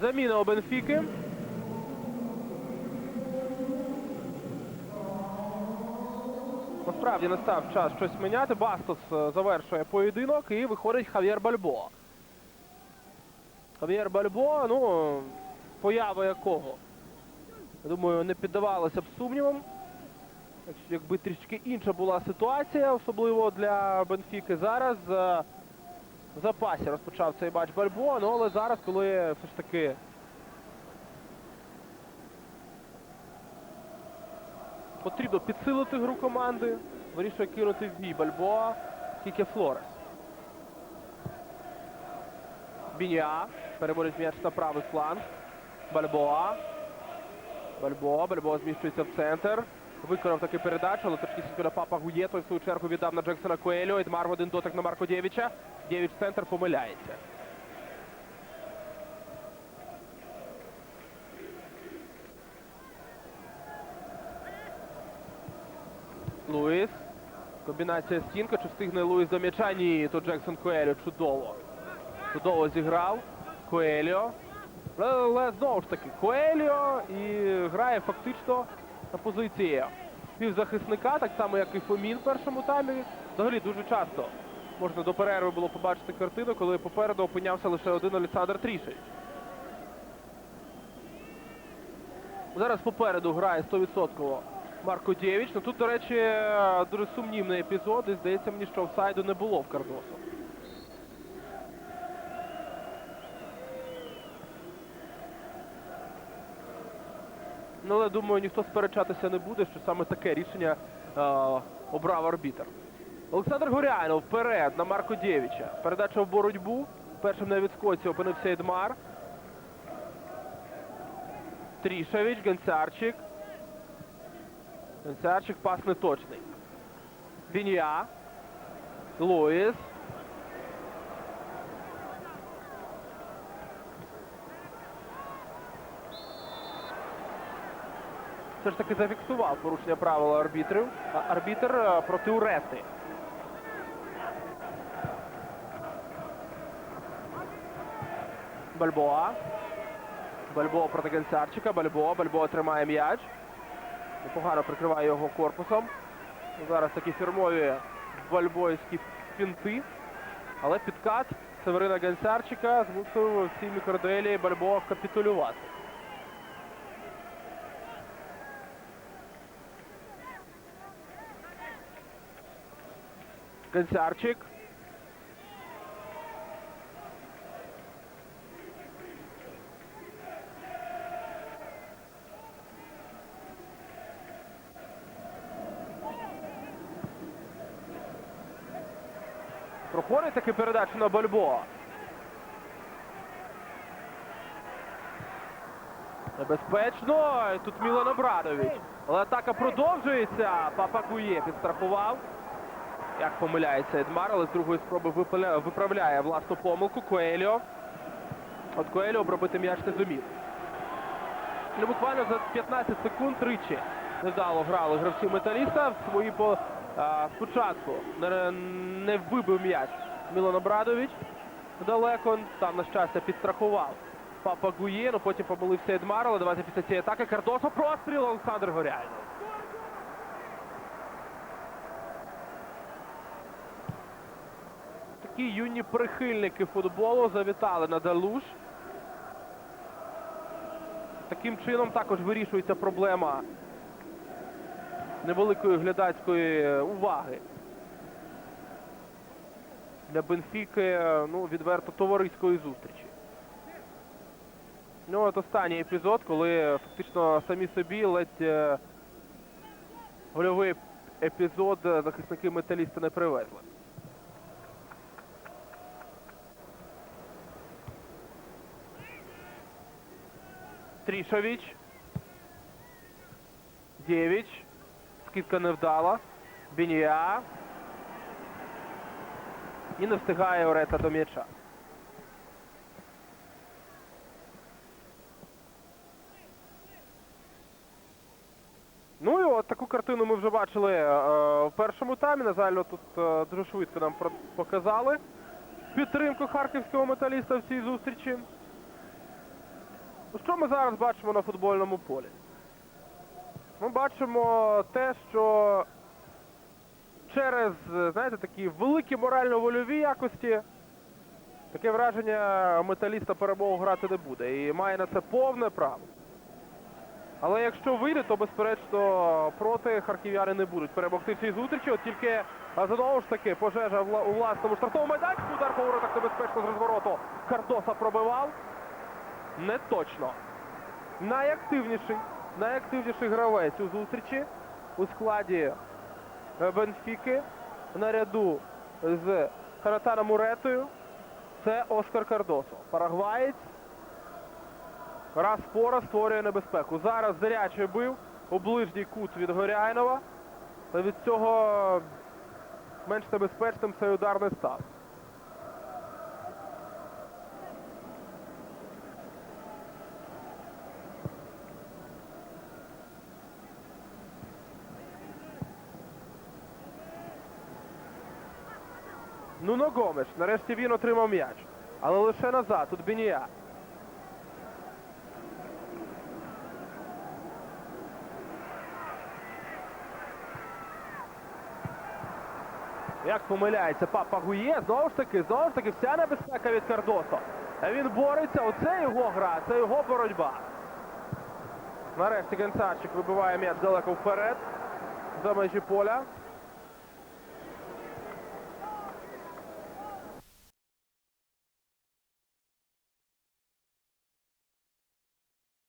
Заміна у Бенфіки. Насправді настав час щось міняти. Бастос е, завершує поєдинок і виходить Хав'єр Бальбо. Хав'єр Бальбо, ну, поява якого, думаю, не піддавалося б сумнівам. Якби трішки інша була ситуація, особливо для Бенфіки зараз. Запасі розпочав цей матч Бальбо, ну але зараз, коли все ж таки потрібно підсилити гру команди, вирішує кинути в бій Бальбоа, Кіке Флорес. Біня переводить м'яч на правий фланг. Бальбоа. Бальбоа. Бальбоа зміщується в центр. Виконав таки передачу, але точки на папа Гує. Той в свою чергу віддав на Джексона Коелю. Едмар в один дотик на Марко Дєвіча. Дєвіч центр помиляється. Луїс. Комбінація стінка. Чи встигне Луїс до м'яча? Ні, то Джексон Коелю. Чудово. Чудово зіграв. Коеліо. Але знову ж таки, Коеліо і грає фактично на позиції півзахисника, так само, як і Фомін в першому таймі. Взагалі дуже часто можна до перерви було побачити картину, коли попереду опинявся лише один Олександр Трішевич. Зараз попереду грає 100% Марко Дєвіч. Ну тут, до речі, дуже сумнівний епізод, і здається мені, що офсайду не було в Кардосу. Ну, але думаю, ніхто сперечатися не буде, що саме таке рішення е, обрав арбітр. Олександр Горяйнов вперед на Марко Дєвіча. Передача в боротьбу. Першим на відскоці опинився Едмар. Трішевич, Гонцарчик. Гонцарчик пас неточний. Вінья. Луїс. все ж таки зафіксував порушення правил арбітрів. Арбітр е, проти Урети. Бальбоа. Бальбоа проти Генцарчика. Бальбоа. Бальбоа тримає м'яч. Непогано прикриває його корпусом. Зараз такі фірмові бальбоївські фінти. Але підкат Северина Генцарчика змусив в цій мікродуелі Бальбоа капітулювати. Гончарчик. Проходить таки передачу на Бальбоа. Небезпечно. Тут Мілан Обрадович. Але атака продовжується. Папа Кує підстрахував. Як помиляється Едмар, але з другої спроби виправляє власну помилку. Коеліо. От Коеліо обробити м'яч не зумів. Ну, буквально за 15 секунд тричі невдало грали гравці металіста. В свої по спочатку не, вибив м'яч Мілан Обрадович далеко. Там, на щастя, підстрахував Папа Гує, ну потім помилився Едмар, але давайте після цієї атаки Кардосо простріл Олександр Горяйнов. Такі юні прихильники футболу завітали на Далуш. Таким чином також вирішується проблема невеликої глядацької е, уваги. Для Бенфіки е, ну, відверто товариської зустрічі. Ну, от останній епізод, коли фактично самі собі ледь е, гольовий епізод е, захисники металіста не привезли. Трішович. Дєвіч. Скидка невдала. Бінія. І не встигає Орета до м'яча. Ну і от таку картину ми вже бачили е, в першому таймі. На жаль, тут е, дуже швидко нам показали підтримку харківського металіста в цій зустрічі. Що ми зараз бачимо на футбольному полі? Ми бачимо те, що через, знаєте, такі великі морально-вольові якості таке враження металіста перемогу грати не буде. І має на це повне право. Але якщо вийде, то безперечно проти харків'яни не будуть перемогти в цій зустрічі. От тільки знову ж таки пожежа у власному штрафному майданчику. Удар по воротах небезпечно з розвороту. Кардоса пробивав. Не точно. Найактивніший, найактивніший гравець у зустрічі у складі е, Бенфіки наряду з Харатаном Муретою. Це Оскар Кардосо. Парагваєць раз по раз створює небезпеку. Зараз зряче бив у ближній кут від Горяйнова. Від цього менш небезпечним цей удар не став. Нуно Гомеш. Нарешті він отримав м'яч. Але лише назад. Тут Бінія. Як помиляється папа Гує, знову ж таки, знову ж таки, вся небезпека від Кардосо. Він бореться, оце його гра, це його боротьба. Нарешті Генцарчик вибиває м'яч далеко вперед за межі поля.